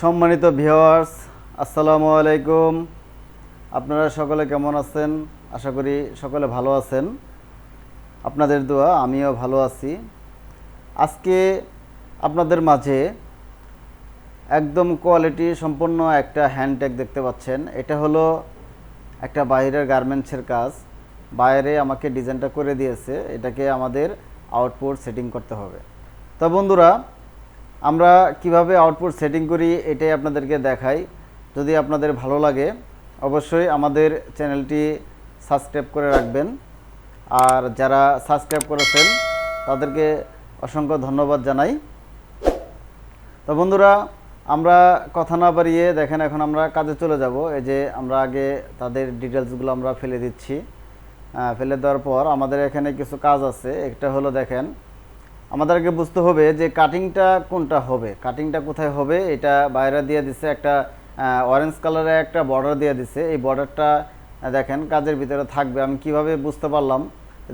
সম্মানিত ভিওয়ার্স আসসালামু আলাইকুম। আপনারা সকলে কেমন আছেন? আশা করি সকলে ভালো আছেন। আপনাদের দোয়া, আমিও ভালো আছি। আজকে আপনাদের মাঝে একদম কোয়ালিটি সম্পন্ন একটা হ্যান্ডট্যাগ দেখতে পাচ্ছেন। এটা হলো একটা বাইরের গার্মেন্টসের কাজ। বাইরে আমাকে ডিজাইনটা করে দিয়েছে। এটাকে আমাদের আউটপুট সেটিং করতে হবে। তো বন্ধুরা আমরা কীভাবে আউটপুট সেটিং করি এটাই আপনাদেরকে দেখাই। যদি আপনাদের ভালো লাগে, অবশ্যই আমাদের চ্যানেলটি সাবস্ক্রাইব করে রাখবেন। আর যারা সাবস্ক্রাইব করেছেন, তাদেরকে অসংখ্য ধন্যবাদ জানাই। তো বন্ধুরা, আমরা কথা না বাড়িয়ে দেখেন এখন আমরা কাজে চলে যাব। এই যে আমরা আগে তাদের ডিটেলসগুলো আমরা ফেলে দিচ্ছি। ফেলে দেওয়ার পর আমাদের এখানে কিছু কাজ আছে। একটা হলো দেখেন আমাদেরকে বুঝতে হবে যে কাটিংটা কোনটা হবে? কাটিংটা কোথায় হবে? এটা বাইরে দিয়ে দিছে একটা অরেঞ্জ কালারের একটা বর্ডার দিয়ে দিছে। এই বর্ডারটা দেখেন কাজের ভিতরে থাকবে। আমি কীভাবে বুঝতে পারলাম?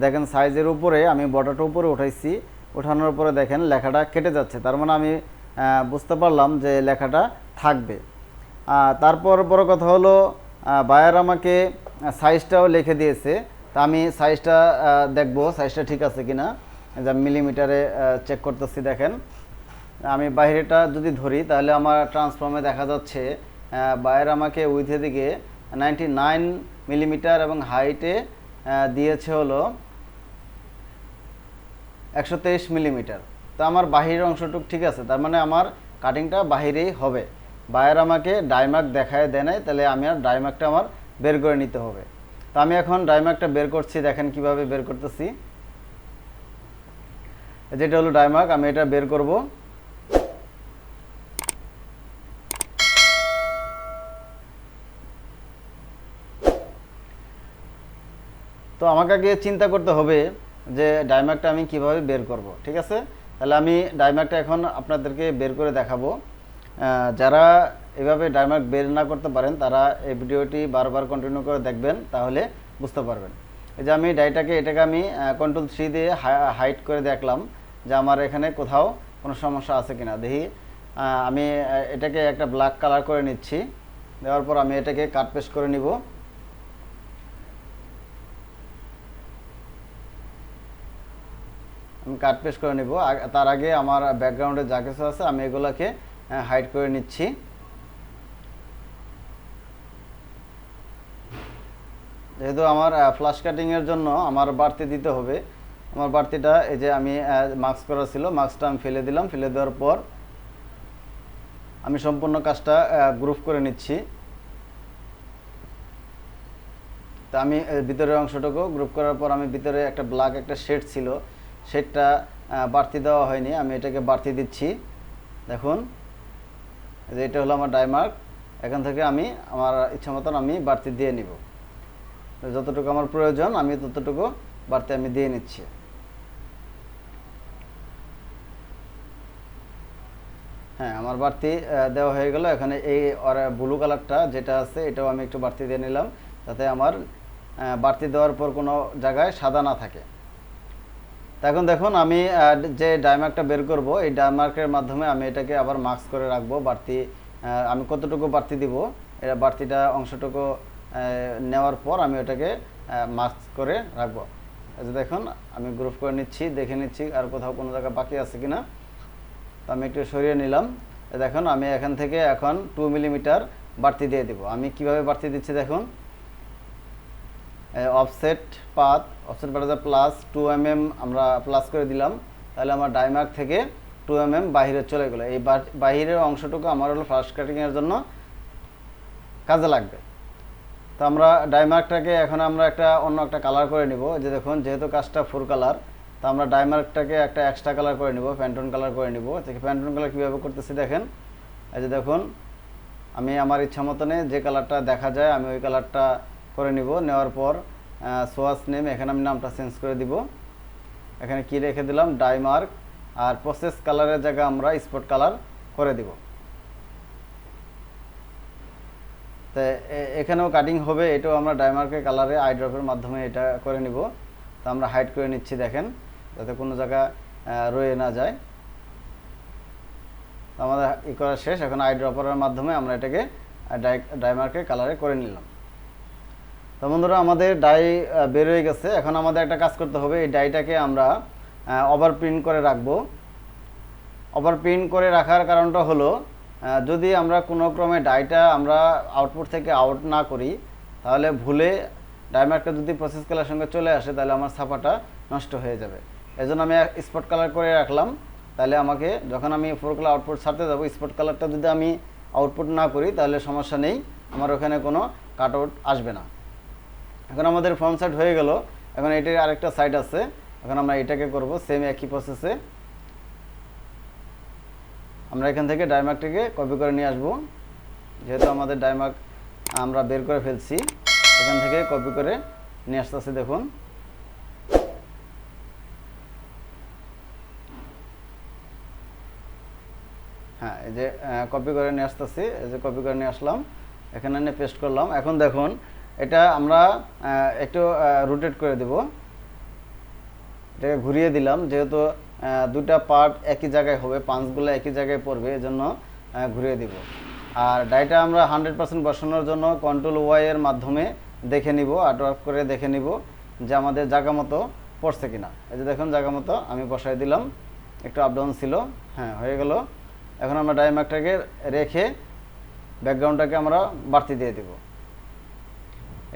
দেখেন সাইজের উপরে আমি বর্ডারটা উপরে উঠাইছি। ওঠানোর পরে দেখেন লেখাটা কেটে যাচ্ছে। তার মানে আমি বুঝতে পারলাম যে লেখাটা থাকবে। তারপর বড় কথা হলো বায়ার আমাকে সাইজটাও লিখে দিয়েছে। তা আমি সাইজটা দেখব সাইজটা ঠিক আছে কিনা। যা মিলিমিটারে চেক করতেছি, দেখেন। আমি বাইরেটা যদি ধরি, তাহলে আমার ট্রান্সফর্মে দেখা যাচ্ছে বাইরে আমাকে উইথে দিকে নাইনটি নাইন মিলিমিটার এবং হাইটে দিয়েছে হলো একশো তেইশ মিলিমিটার তো আমার বাহিরের অংশটুক ঠিক আছে, তার মানে আমার কাটিংটা বাহিরেই হবে। বায়ার আমাকে ডাইমার্ক দেখায়, দেয় নাই, তাহলে আমি আর ডাইমার্কটা আমার বের করে নিতে হবে। তো আমি এখন ডাইমার্কটা বের করছি, দেখেন কীভাবে বের করতেছি। যেটা হলো ডাইমার্ক, আমি এটা বের করব। তো আমাকে আগে চিন্তা করতে হবে যে ডাইমার্কটা আমি কীভাবে বের করব, ঠিক আছে? তাহলে আমি ডাইমার্কটা এখন আপনাদেরকে বের করে দেখাবো। যারা এভাবে ডাইমার্ক বের না করতে পারেন, তারা এই ভিডিওটি বারবার কন্টিনিউ করে দেখবেন, তাহলে বুঝতে পারবেন। এই যে আমি ডাইটাকে এটাকে আমি কন্ট্রোল থ্রি দিয়ে হাইট করে দেখলাম। যে আমার এখানে কোথাও কোনো সমস্যা আছে কিনা। দেখি আমি এটাকে একটা ব্ল্যাক কালার করে নিচ্ছি। দেওয়ার পর আমি এটাকে কাট পেস্ট করে নিব। আমি কাট পেস্ট করে নিব। তার আগে আমার ব্যাকগ্রাউন্ডে যা কিছু আছে, আমি এগুলোকে হাইড করে নিচ্ছি। যেহেতু আমার ফ্লাশ কাটিংয়ের জন্য আমার বাড়তি দিতে হবে আমার বাড়তিটা, এই যে আমি মাস্ক করা ছিল মাস্কটা আমি ফেলে দিলাম, ফেলে দেওয়ার পর আমি সম্পূর্ণ কাজটা গ্রুপ করে নিচ্ছি। তা আমি ভিতরের অংশটুকু গ্রুপ করার পর আমি ভিতরে একটা ব্ল্যাক একটা শেড ছিল শেডটা বাড়তি দেওয়া হয়নি, আমি এটাকে বাড়তি দিচ্ছি। দেখুন যে এটা হলো আমার ডাইমার্ক এখান থেকে আমি আমার ইচ্ছা মতন আমি বাড়তি দিয়ে নিব। যতটুকু আমার প্রয়োজন, আমি ততটুকু বাড়তি আমি দিয়ে নিচ্ছি। হ্যাঁ আমার বাড়তি দেওয়া হয়ে গেল। এখানে এই ব্লু কালারটা যেটা আছে, এটাও আমি একটু বাড়তি দিয়ে নিলাম। যাতে আমার বাড়তি দেওয়ার পর কোনো জায়গায় সাদা না থাকে। এখন দেখুন, আমি যে ডাইমার্কটা বের করব, এই ডাইমার্কের মাধ্যমে আমি এটাকে আবার মাস্ক করে রাখব, বাড়তি আমি কতটুকু বাড়তি দিব এটা বাড়তিটা অংশটুকু নেওয়ার পর আমি ওটাকে মাস্ক করে রাখব। দেখুন, আমি গ্রুপ করে নিচ্ছি, দেখে নিচ্ছি, আর কোথাও কোনো জায়গায় বাকি আছে কিনা। তো আমি একটু সরিয়ে নিলাম। দেখুন, আমি এখান থেকে এখন টু মিলিমিটার বাড়তি দিয়ে দিব। আমি কীভাবে বাড়তি দিচ্ছি দেখুন? অফসেট পাত অফসেট পাতে প্লাস টু এম এম আমরা প্লাস করে দিলাম। তাহলে আমার ডাইমার্ক থেকে টু এম এম বাহিরে চলে গেলো। এই বাহিরের অংশটুকু আমার হলো ফার্স্ট কাটিংয়ের জন্য কাজে লাগবে। তো আমরা ডাইমার্কটাকে এখন আমরা একটা অন্য একটা কালার করে নিব। যে দেখুন, যেহেতু কাজটা ফুল কালার তো আমরা ডাইমার্কটাকে একটা এক্সট্রা কালার করে নিব প্যান্টন কালার করে নিব। দেখি প্যান্টন কালার কীভাবে করতেছি দেখেন? এই যে দেখুন, আমি আমার ইচ্ছা মতনে যে কালারটা দেখা যায়, আমি ওই কালারটা করে নিব। নেওয়ার পর সোয়াস নেম এখানে আমি নামটা চেঞ্জ করে দিব। এখানে কি রেখে দিলাম? ডাইমার্ক আর প্রসেস কালারের জায়গায় আমরা স্পট কালার করে দিব। তো এখানেও কাটিং হবে, এটাও আমরা ডাইমার্কের কালারে আই ড্রপের মাধ্যমে এটা করে নিব। তো আমরা হাইড করে নিচ্ছি, দেখেন। যাতে কোনো জায়গা রয়ে না যায়। আমাদের ই করা শেষ। এখন আই ড্রপারের মাধ্যমে আমরা এটাকে ডাই ডাইমার্কে কালারে করে নিলাম। তো বন্ধুরা, আমাদের ডাই বের হয়ে গেছে। এখন আমাদের একটা কাজ করতে হবে। এই ডাইটাকে আমরা ওভার প্রিন্ট করে রাখব। ওভার প্রিন্ট করে রাখার কারণটা হলো যদি আমরা কোনো ক্রমে ডাইটা আমরা আউটপুট থেকে আউট না করি, তাহলে ভুলে ডাইমার্কটা যদি প্রসেস কালার সঙ্গে চলে আসে, তাহলে আমার ছাপাটা নষ্ট হয়ে যাবে। এজন্য আমি স্পট কালার করে রাখলাম। তাহলে আমাকে যখন আমি ফোর কালার আউটপুট ছাড়তে যাব স্পট কালারটা যদি আমি আউটপুট না করি, তাহলে সমস্যা নেই। আমার ওখানে কোনো কাট আউট আসবে না। এখন আমাদের ফ্রন্ট সাইড হয়ে গেল। এখন এটার আরেকটা সাইড আছে। এখন আমরা এটাকে করব সেম একই প্রসেসে আমরা এখান থেকে ডাইমার্কটিকে কপি করে নিয়ে আসব। যেহেতু আমাদের ডাইমার্ক আমরা বের করে ফেলছি, এখান থেকে কপি করে নিয়ে আসতেছি, দেখুন। যে কপি করে নিয়ে আসতেছি। এই যে কপি করে নিয়ে আসলাম। এখানে নিয়ে পেস্ট করলাম। এখন দেখুন, এটা আমরা একটু রোটেট করে দেব। এটাকে ঘুরিয়ে দিলাম। যেহেতু দুটা পার্ট একই জায়গায় হবে পাঁচগুলো একই জায়গায় পড়বে এজন্য ঘুরিয়ে দিব। আর ডাইটা আমরা হান্ড্রেড পার্সেন্ট বসানোর জন্য কন্ট্রোল ওয়াই এর মাধ্যমে দেখে নিব আর্টওয়ার্ক করে দেখে নিব যে আমাদের জায়গা মতো পড়ছে কিনা। এই যে দেখুন, জায়গা মতো আমি বসাই দিলাম। একটু আপডাউন ছিল। হ্যাঁ হয়ে গেল। এখন আমরা ডাইমার্কটাকে রেখে ব্যাকগ্রাউন্ডটাকে আমরা বাড়তি দিয়ে দিব।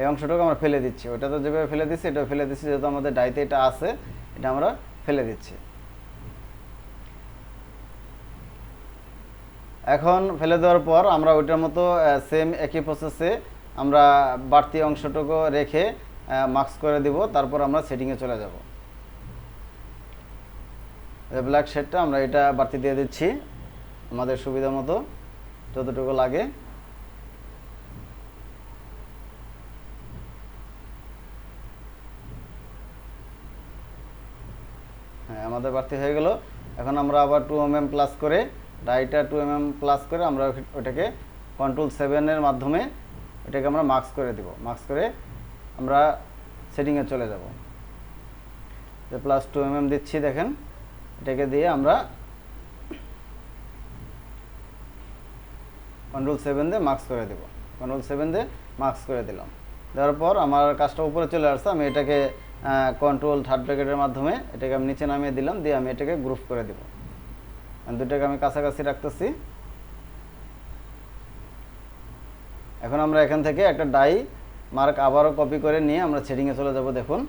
এই অংশটাকে আমরা ফেলে দিচ্ছি। ওটা তো যেভাবে ফেলে দিচ্ছি এটা ফেলে দিচ্ছি, যেহেতু আমাদের ডাইতে এটা আছে, এটা আমরা ফেলে দিচ্ছি। এখন ফেলে দেওয়ার পর আমরা ওইটার মতো সেম একই প্রসেসে আমরা বাড়তি অংশটুকু রেখে মার্কস করে দিব, তারপর আমরা সেটিংয়ে চলে যাব। ব্ল্যাক শেডটা আমরা এটা বাড়তি দিয়ে দিচ্ছি। আমাদের সুবিধা মতো যতটুকু লাগে। হ্যাঁ আমাদের বাড়তি হয়ে গেল। এখন আমরা আবার টু এম প্লাস করে, ডাইটা টু এম প্লাস করে আমরা ওটাকে কন্ট্রোল সেভেনের মাধ্যমে এটাকে আমরা মার্কস করে দেব। মার্কস করে আমরা সেটিংয়ে চলে যাব। যে প্লাস টু এম দিচ্ছি, দেখেন, এটাকে দিয়ে আমরা কন্ট্রোল সেভেন দিয়ে মার্কস করে দেব। কন্ট্রোল সেভেন দিয়ে মার্কস করে দিলাম। দেওয়ার পর আমার কাজটা উপরে চলে আসছে, আমি এটাকে কন্ট্রোল থার্ড ব্র্যাকেটের মাধ্যমে এটাকে আমি নিচে নামিয়ে দিলাম, দিয়ে আমি এটাকে গ্রুপ করে দেবো। দুটাকে আমি কাছাকাছি রাখতেছি। এখন আমরা এখান থেকে একটা ডাই মার্ক আবারও কপি করে নিয়ে আমরা সেটিংয়ে চলে যাব, দেখুন।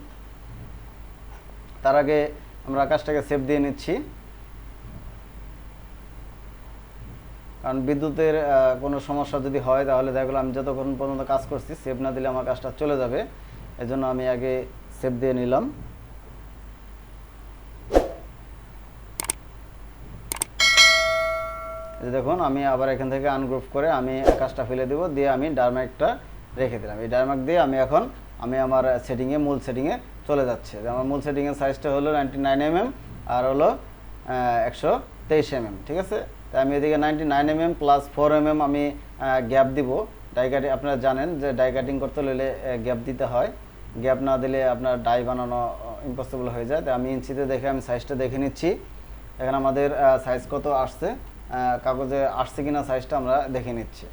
তার আগে আমরা আকাশটাকে সেভ দিয়ে নিচ্ছি। কারণ বিদ্যুতের কোনো সমস্যা যদি হয়, তাহলে দেখা গেলো আমি যতক্ষণ পর্যন্ত কাজ করছি সেভ না দিলে আমার কাজটা চলে যাবে। এজন্য আমি আগে সেভ দিয়ে নিলাম। দেখুন, আমি আবার এখান থেকে আনগ্রুপ করে আমি কাজটা ফেলে দেবো, দিয়ে আমি ডারমার্কটা রেখে দিলাম। এই ডারমার্ক দিয়ে আমি এখন, আমি আমার সেটিংয়ে মূল সেটিংয়ে চলে যাচ্ছে। আমার মূল সেটিংয়ের সাইজটা হলো নাইনটি নাইন এমএম আর হলো একশো তেইশ এমএম, ঠিক আছে? তাই আমি এদিকে ninety nine MM plus four MM আমি গ্যাপ দিব। ডাই কাটিং আপনারা জানেন যে ডাই কাটিং করতে হলে গ্যাপ দিতে হয়। গ্যাপ না দিলে আপনার ডাই বানানো ইম্পসিবল হয়ে যায়। তাই আমি ইঞ্চিতে দেখে, আমি সাইজটা দেখে নিচ্ছি। এখানে আমাদের সাইজ কত আসছে? কাগজে আসছে কিনা সাইজটা আমরা দেখে নিচ্ছি।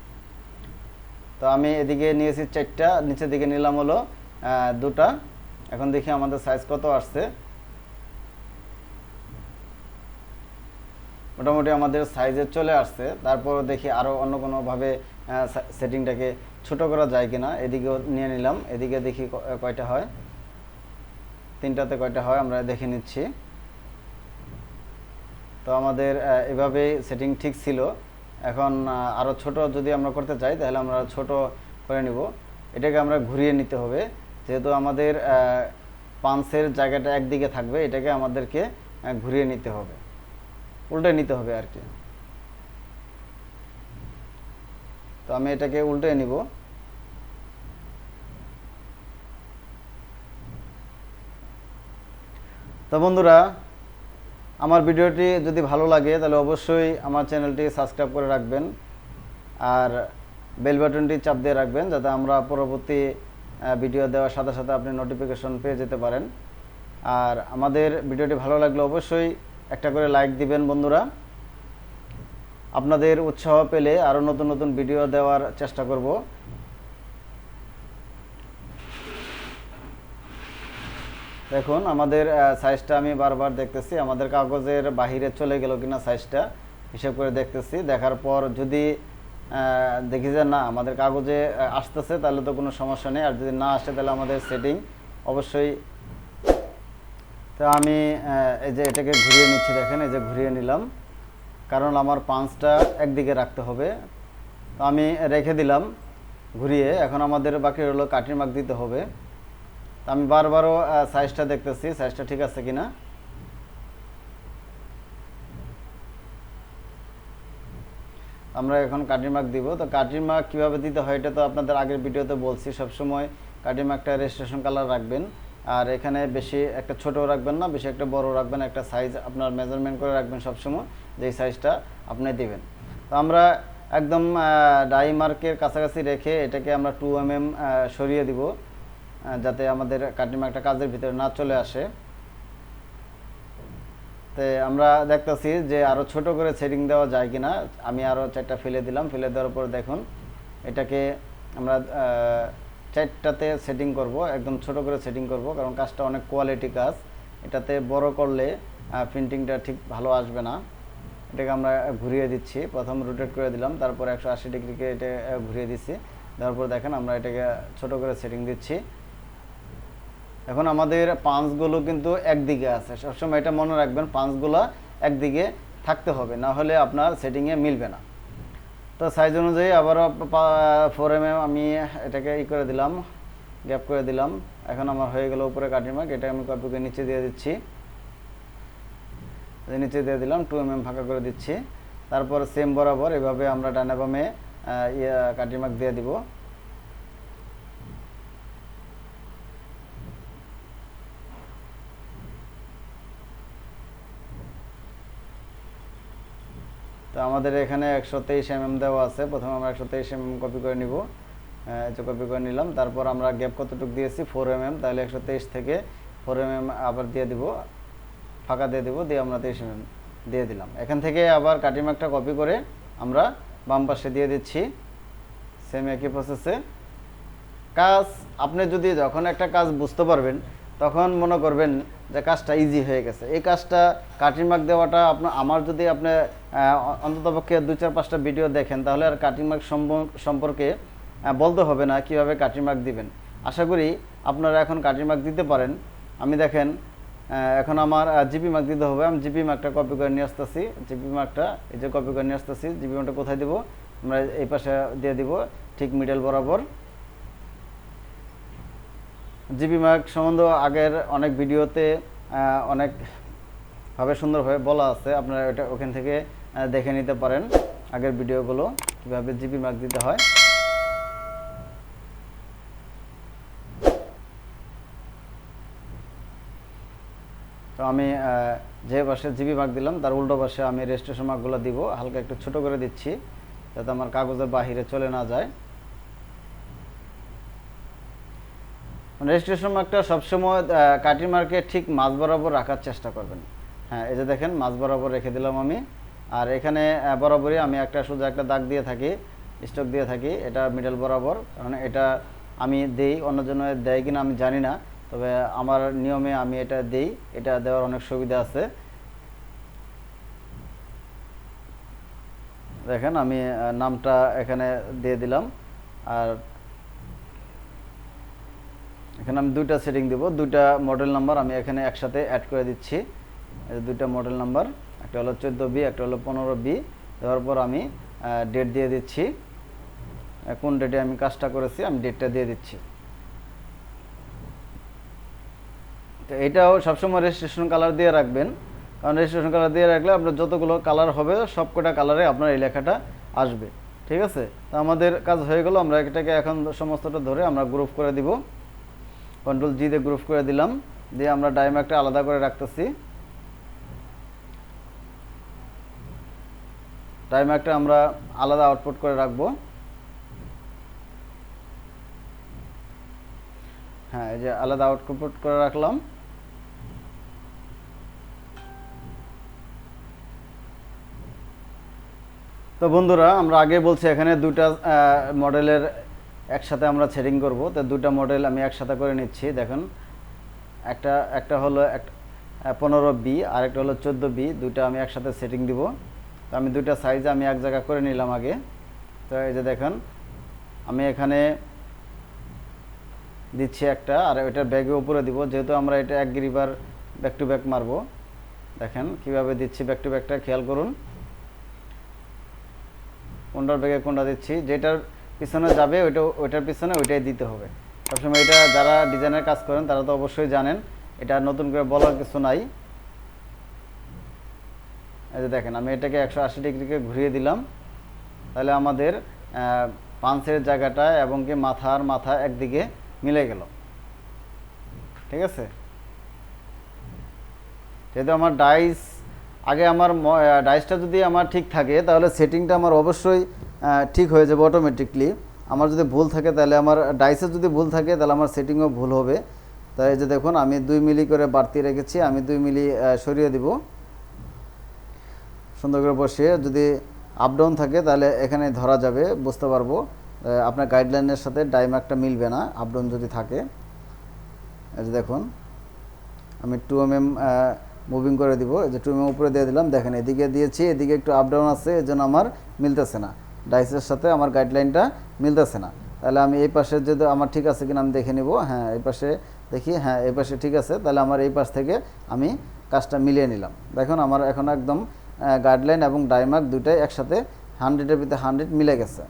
তো আমি এদিকে নিয়েছি চারটা, নিচের দিকে নিলাম হলো দুটা। এখন দেখি আমাদের সাইজ কত আসছে। মোটামুটি আমাদের সাইজে চলে আসছে। তারপর দেখি আরও অন্য কোনোভাবে সেটিংটাকে ছোট করা যায় কিনা, এদিকেও নিয়ে নিলাম। এদিকে দেখি কয়টা হয়। তিনটাতে কয়টা হয় আমরা দেখে নিচ্ছি। তো আমাদের এভাবে সেটিং ঠিক ছিল। এখন আরও আরও ছোট যদি আমরা করতে চাই, তাহলে আমরা ছোট করে নিব। এটাকে আমরা ঘুরিয়ে নিতে হবে। যেহেতু আমাদের পাঞ্চের জায়গাটা একদিকে থাকবে, এটাকে আমাদেরকে ঘুরিয়ে নিতে হবে। উল্টে নিতে হবে আর কি। তো আমি এটাকে উল্টে নিব। তো বন্ধুরা, আমার ভিডিওটি যদি ভালো লাগে, তাহলে অবশ্যই আমার চ্যানেলটি সাবস্ক্রাইব করে রাখবেন আর বেল বাটনটি চাপ দিয়ে রাখবেন যাতে আমরা পরবর্তী ভিডিও দেওয়ার সাথে সাথে আপনি নোটিফিকেশন পেয়ে যেতে পারেন। আর আমাদের ভিডিওটি ভালো লাগলে অবশ্যই একটা করে লাইক দিবেন বন্ধুরা। আপনাদের উৎসাহ পেলে আরও নতুন নতুন ভিডিও দেওয়ার চেষ্টা করব। দেখুন, আমাদের সাইজটা আমি বারবার দেখতেছি। আমাদের কাগজের বাহিরে চলে গেল কিনা সাইজটা হিসাব করে দেখতেছি। দেখার পর যদি দেখি যে না, আমাদের কাগজে আসতেছে, তাহলে তো কোনো সমস্যা নেই। আর যদি না আসে, তাহলে আমাদের সেটিং অবশ্যই তো আমি এই যে এটাকে ঘুরিয়ে নিচ্ছি দেখেন, এই যে ঘুরিয়ে নিলাম। কারণ আমার পাঁচটা একদিকে রাখতে হবে। তো আমি রেখে দিলাম ঘুরিয়ে। এখন আমাদের বাকি হলো কাটির মার্ক দিতে হবে। তো আমি বারবারও সাইজটা দেখতেছি। সাইজটা ঠিক আছে কিনা? আমরা এখন কাটির মার্ক দিব। তো কাটির মার্ক কীভাবে দিতে হয় এটা তো আপনাদের আগের ভিডিওতে বলছি। সবসময় কাটির মার্কটা রেজিস্ট্রেশন কালার রাখবেন। আর এখানে বেশি একটা ছোট রাখবেন না, বেশি একটা বড় রাখবেন, একটা সাইজ আপনার মেজারমেন্ট করে রাখবেন সবসময়, যেই সাইজটা আপনি দিবেন। তো আমরা একদম ডাই মার্কের কাছাকাছি রেখে এটাকে আমরা টু এম এম সরিয়ে দিব যাতে আমাদের কাটিং মার্কটা কাজের ভিতরে না চলে আসে। তো আমরা দেখতেছি যে আরও ছোট করে সেটিং দেওয়া যায় কিনা, আমি আরও চারটা ফেলে দিলাম, ফেলে দেওয়ার পর দেখুন, এটাকে আমরা চারটাতে সেটিং করব, একদম ছোট করে সেটিং করব, কারণ কাজটা অনেক কোয়ালিটি কাজ। এটাতে বড় করলে প্রিন্টিংটা ঠিক ভালো আসবে না। এটাকে আমরা ঘুরিয়ে দিচ্ছি, প্রথম রোটেট করে দিলাম, তারপর একশো আশি ডিগ্রিকে এটা ঘুরিয়ে দিচ্ছি। তারপর দেখেন আমরা এটাকে ছোট করে সেটিং দিচ্ছি। এখন আমাদের পাঁচগুলো কিন্তু একদিকে আছে। সবসময় এটা মনে রাখবেন, পাঁচগুলো একদিকে থাকতে হবে, না হলে আপনার সেটিংয়ে মিলবে না। তো সাইজ অনুযায়ী আবারও ফোর এম এম আমি এটাকে ই করে দিলাম গ্যাপ করে দিলাম। এখন আমার হয়ে গেল উপরে কাটিং মার্ক এটা আমি কপিকে নিচে দিয়ে দিচ্ছি। নিচে দিয়ে দিলাম টু এম এম ফাঁকা করে দিচ্ছি। তারপর সেম বরাবর এভাবে আমরা ডানে বামে ইয়ে কাটিং মার্ক দিয়ে দিব। তো আমাদের এখানে একশো তেইশ এমএম দেওয়া আছে। প্রথমে আমরা একশো তেইশ এমএম কপি করে নিব। এটা কপি করে নিলাম। তারপর আমরা গ্যাপ কতটুকু দিয়েছি? Four MM. তাহলে একশো তেইশ থেকে ফোর এমএম আবার দিয়ে দিব। ফাঁকা দিয়ে দিব, দিয়ে আমরা তেইশ এমএম দিয়ে দিলাম। এখান থেকে আবার কাটিং মার্কটা কপি করে আমরা বাম পাশে দিয়ে দিচ্ছি। সেম একই প্রসেসে কাজ, আপনি যদি যখন একটা কাজ বুঝতে পারবেন তখন মনে করবেন যে কাজটা ইজি হয়ে গেছে। এই কাজটা কাটিং মার্ক দেওয়াটা আপনার, আমার যদি আপনি অন্ততপক্ষে দুই চার পাঁচটা ভিডিও দেখেন, তাহলে আর কাটিং মার্ক সম্পর্কে বলতে হবে না কীভাবে কাটিং মার্ক দিবেন। আশা করি আপনারা এখন কাটিং মার্ক দিতে পারেন। আমি দেখেন এখন আমার জিপি মার্ক দিতে হবে। আমি জিপি মার্কটা কপি করে নিয়ে আসতেছি। জিপি মার্কটা এই যে কপি করে নিয়ে আসতেছি। জিপি মার্কটা কোথায় দিব? আমরা এই পাশে দিয়ে দিব, ঠিক মিডল বরাবর। জিবি মার্ক সম্বন্ধে আগের অনেক ভিডিওতে আহ, অনেক ভাবে সুন্দরভাবে বলা আছে। আপনারা এটা ওখান থেকে দেখে নিতে পারেন আগের ভিডিওগুলো কীভাবে জিবি মার্ক দিতে হয়। তো আমি যে পাশে জিবি মার্ক দিলাম তার উল্টো পাশে আমি রেজিস্ট্রেশন মার্কগুলো দিব। হালকা একটু ছোট করে দিচ্ছি যাতে আমার কাগজের বাহিরে চলে না যায়। রেজিস্ট্রেশন মার্কটা সবসময় কাটিং মার্কে ঠিক মাঝ বরাবর রাখার চেষ্টা করবেন। হ্যাঁ এই যে দেখেন, মাঝ বরাবর রেখে দিলাম আমি। আর এখানে বরাবরই আমি একটা সোজা একটা দাগ দিয়ে থাকি স্টক দিয়ে থাকি, এটা মিডল বরাবর। কারণ এটা আমি দেই অন্যজন দেয় কিনা আমি জানি না। তবে আমার নিয়মে আমি এটা দেই, এটা দেওয়ার অনেক সুবিধা আছে। দেখেন, আমি নামটা এখানে দিয়ে দিলাম। আর এখানে আমি দুইটা সেটিং দিব, দুইটা মডেল নাম্বার আমি এখানে একসাথে অ্যাড করে দিচ্ছি। দুইটা মডেল নাম্বার একটা হলো চোদ্দ বি একটা হলো পনেরো বি দেওয়ার পর আমি ডেট দিয়ে দিচ্ছি। কোন ডেটে আমি কাজটা করেছি, আমি ডেটটা দিয়ে দিচ্ছি। তো এটাও সবসময় রেজিস্ট্রেশন কালার দিয়ে রাখবেন। কারণ রেজিস্ট্রেশন কালার দিয়ে রাখলে আপনার যতগুলো কালার হবে, সবকটা কালারে আপনার এই লেখাটা আসবে। ঠিক আছে? তো আমাদের কাজ হয়ে গেল, আমরা এটাকে এখন সমস্তটা ধরে আমরা গ্রুপ করে দিব। কন্ট্রোল জি দিয়ে গ্রুপ করে দিলাম। দিয়ে আমরা ডাইম্যাকটা আলাদা করে রাখতেছি। ডাইম্যাকটা আমরা আলাদা আউটপুট করে রাখব। হ্যাঁ এই যে আলাদা আউটপুট করে রাখলাম। তো বন্ধুরা, আমরা আগে বলছি এখানে দুটা মডেলের একসাথে আমরা সেটিং করব। তো দুটা মডেল আমি একসাথে করে নিচ্ছি, দেখুন। একটা একটা হলো এক পনেরো বি, আর একটা হলো চোদ্দ বি, দুইটা আমি একসাথে সেটিং দিব। তো আমি দুইটা সাইজ আমি এক জায়গা করে নিলাম আগে। তো এই যে দেখুন, আমি এখানে দিচ্ছি একটা, আর এটার ব্যাগে উপরে দিব। যেহেতু আমরা এটা এক গ্রিবার ব্যাক টু ব্যাক মারবো। দেখেন কীভাবে দিচ্ছি ব্যাক টু ব্যাকটা খেয়াল করুন। কোনটার ব্যাগে কোনটা দিচ্ছি? যেটার পিছনে যাবে, ওইটা, ওইটার পিছনে ওইটাই দিতে হবে। সবসময় এটা যারা ডিজাইনের কাজ করেন, তারা তো অবশ্যই জানেন, এটা নতুন করে বলার কিছু নাই। এই যে দেখেন, আমি এটাকে একশো আশি ডিগ্রিকে ঘুরিয়ে দিলাম। তাহলে আমাদের পাঞ্চের জায়গাটা এবং কি মাথার মাথা একদিকে মিলে গেল। ঠিক আছে? যেহেতু আমার ডাইস, আগে আমার ডাইসটা যদি আমার ঠিক থাকে, তাহলে সেটিংটা আমার অবশ্যই ঠিক হয়ে যাবে অটোমেটিকলি আমার যদি ভুল থাকে তাহলে আমার ডাইসে যদি ভুল থাকে তাহলে আমার সেটিংও ভুল হবে। তাই যে দেখুন, আমি দুই মিলি করে বাড়তি রেখেছি, আমি দুই মিলি সরিয়ে দিব। সুন্দর করে বসিয়ে যদি আপ ডাউন থাকে তাহলে এখানে ধরা যাবে, বুঝতে পারব। আপনার গাইডলাইনের সাথে ডাইমার্কটা মিলবে না আপ ডাউন যদি থাকে। এই যে দেখুন, আমি টু এম এম মুভিং করে দিব। এই যে টু এম এম উপরে দিয়ে দিলাম, দেখেন এদিকে দিয়েছি, এদিকে একটু আপ ডাউন আছে এই জন্য আমার মিলতেছে না। ডাইসের সাথে আমার গাইডলাইনটা মিলতেছে না। তাহলে আমি এই পাশে যদি আমার ঠিক আছে কিনা আমি দেখে নিব হ্যাঁ এই পাশে দেখি হ্যাঁ এই পাশে ঠিক আছে, তাহলে আমার এই পাশ থেকে আমি কাজটা মিলিয়ে নিলাম। দেখুন, আমার এখন একদম গাইডলাইন এবং ডাইমার্ক দুটাই একসাথে হান্ড্রেডের ভিতরে হান্ড্রেড মিলে গেছে।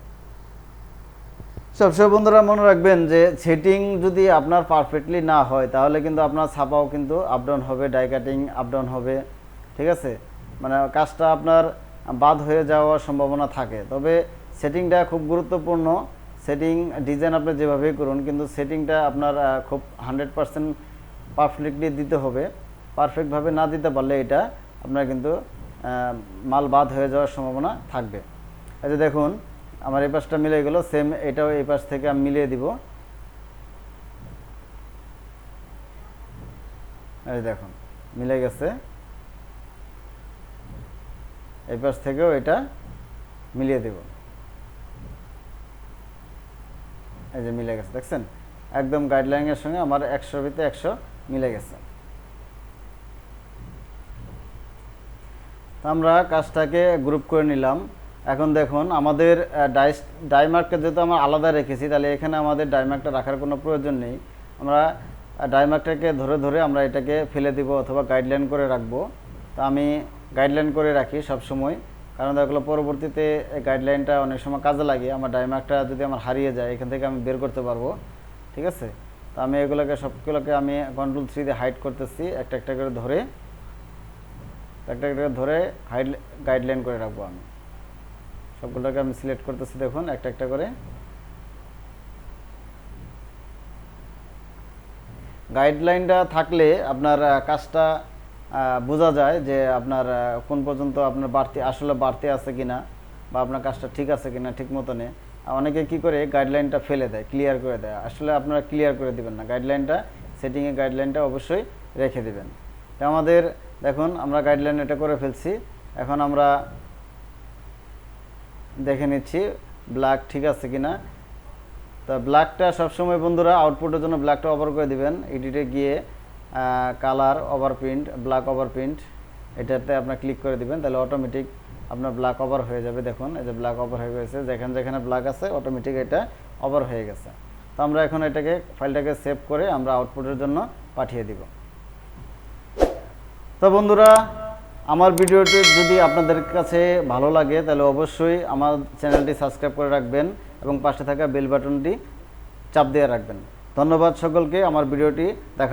সবসময় বন্ধুরা মনে রাখবেন যে সেটিং যদি আপনার পারফেক্টলি না হয়, তাহলে কিন্তু আপনার ছাপাও কিন্তু আপ ডাউন হবে ডাই কাটিং আপ ডাউন হবে, ঠিক আছে? মানে কাজটা আপনার বাদ হয়ে যাওয়ার সম্ভাবনা থাকে। তবে সেটিংটা খুব গুরুত্বপূর্ণ। সেটিং ডিজাইন আপনি যেভাবেই করুন, কিন্তু সেটিংটা আপনার খুব হান্ড্রেড পারসেন্ট পারফেক্টলি দিতে হবে। পারফেক্টভাবে না দিতে পারলে এটা আপনার কিন্তু মাল বাদ হয়ে যাওয়ার সম্ভাবনা থাকবে। এই যে দেখুন, আমার এই পাশটা মিলে গেল, সেম এটাও এই পাশ থেকে আমি মিলিয়ে দিব। এই দেখুন, মিলে গেছে। এই পাশ থেকেও এটা মিলিয়ে দেব। এই যে মিলে গেছে, দেখছেন? একদম গাইডলাইনের সঙ্গে আমার একশো ভিতরে একশো মিলে গেছে। আমরা কাজটাকে গ্রুপ করে নিলাম। এখন দেখুন, আমাদের ডাইস ডাইমার্কটা যেহেতু আমরা আলাদা রেখেছি, তাহলে এখানে আমাদের ডাইমার্কটা রাখার কোনো প্রয়োজন নেই। আমরা ডাইমার্কটাকে ধরে ধরে আমরা এটাকে ফেলে দিব অথবা গাইডলাইন করে রাখব। তো আমি গাইডলাইন করে রাখি সব সময় কারণ দেখল পরবর্তীতে এই গাইডলাইনটা অনেক সময় কাজে লাগে, আমার ডাইমার্কটা যদি আমার হারিয়ে যায়, এখান থেকে আমি বের করতে পারব, ঠিক আছে? তো আমি এগুলোকে, সবগুলোকে আমি কন্ট্রোল থ্রি দিয়ে হাইড করতেছি, একটা একটা করে ধরে একটা একটা করে ধরে হাইড গাইডলাইন করে রাখব আমি। সবগুলোকে আমি সিলেক্ট করতেছি, দেখুন, একটা একটা করে। গাইডলাইনটা থাকলে আপনার কাজটা বোঝা যায় যে আপনার কোন পর্যন্ত আপনার বাড়তি, আসলে বাড়তি আছে কিনা বা আপনার কাজটা ঠিক আছে কিনা ঠিক মতনে। অনেকে কি করে গাইডলাইনটা ফেলে দেয় ক্লিয়ার করে দেয়। আসলে আপনারা ক্লিয়ার করে দিবেন না। গাইডলাইনটা সেটিংয়ে গাইডলাইনটা অবশ্যই রেখে দিবেন। তো আমাদের, দেখুন, আমরা গাইডলাইন এটা করে ফেলছি। এখন আমরা দেখে নিচ্ছি ব্ল্যাক ঠিক আছে কিনা। তা ব্ল্যাকটা সবসময় বন্ধুরা আউটপুটের জন্য ব্ল্যাকটা ওভার করে দিবেন। এডিটে গিয়ে colour over print black over print এটাতে আপনার ক্লিক করে দিবেন, তাহলে অটোমেটিক আপনার ব্ল্যাক ওভার হয়ে যাবে। দেখুন, এই যে ব্ল্যাক ওভার হয়ে গেছে, যেখানে যেখানে ব্ল্যাক আছে অটোমেটিক এটা ওভার হয়ে গেছে। তো আমরা এখন এটাকে ফাইলটাকে সেভ করে আমরা আউটপুটের জন্য পাঠিয়ে দিব। তো বন্ধুরা, আমার ভিডিওটি যদি আপনাদের কাছে ভালো লাগে, তাহলে অবশ্যই আমার চ্যানেলটি সাবস্ক্রাইব করে রাখবেন এবং পাশে থাকা বেল বাটনটি চাপ দিয়ে রাখবেন। ধন্যবাদ সকলকে, আমার ভিডিওটি দেখা